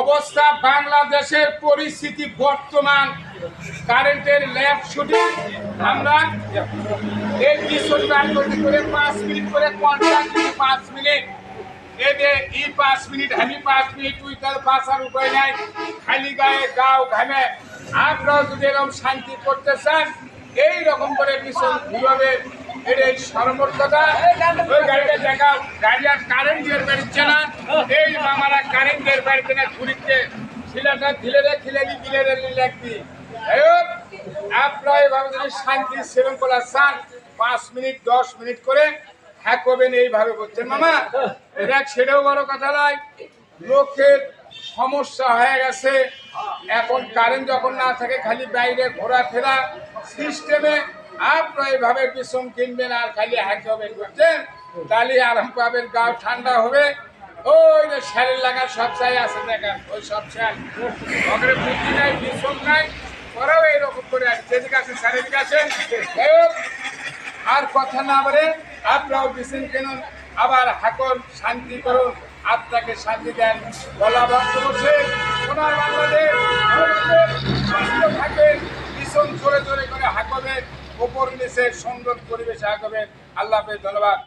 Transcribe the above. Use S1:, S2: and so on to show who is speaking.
S1: অবস্থা বাংলাদেশের পরিস্থিতি বর্তমান। কারেন্টের ল্যাব শুটিং, আমরা পিছন করে পাঁচ মিনিট করে দিই পাঁচ মিনিট। পাঁচ মিনিট পাঁচ মিনিট খালি গায়ে গাও শান্তি চান, এই রকম করে এর দেখাও, গাড়ি আর কারেন্ট কারেন্ট দিয়ে বাড়িতে না ঘুরিতে ছিলাটা ঢিলে রে খিলেলি দিলে রে লিলাকবি আপনারা এভাবে যদি শান্তি, শৃঙ্খলা চান পাঁচ মিনিট, দশ মিনিট করে হ্যাঁ করবেন এইভাবে করছেন। মামা, এটা ছেড়েও বড় কথা নয়, লোকের সমস্যা হয়ে গেছে। এখন কারেন্ট যখন না থাকে, খালি বাইরে ঘোরাফেরা সিস্টেমে আপনারা এইভাবে বিষম কিনবেন আর খালি হ্যাকে হবে করছেন তাহলে আরাম পাবেন, গা ঠান্ডা হবে। ওই যে শ্যালের লাগার সব চাই আছে দেখেন, ওই সব শ্যাল। ওখানে বুদ্ধি নাই, বিষম নাই, ওরাও এইরকম করে আছে। যেদিকে আছে শারীরিক আছে। আর কথা না বলে আপনারাও বিছিন কিনুন আবার হাকন শান্তি করুন। আপনাকে শান্তি দেন। বলা বন্ধ করছে। সোনার বাংলাদেশ সুস্থ থাকবেন ভীষণ জোরে জোরে করে হাঁকবেন। ওপর নিচে সুন্দর পরিবেশে হাঁকবেন। আল্লাহ হাফেজ, ধন্যবাদ।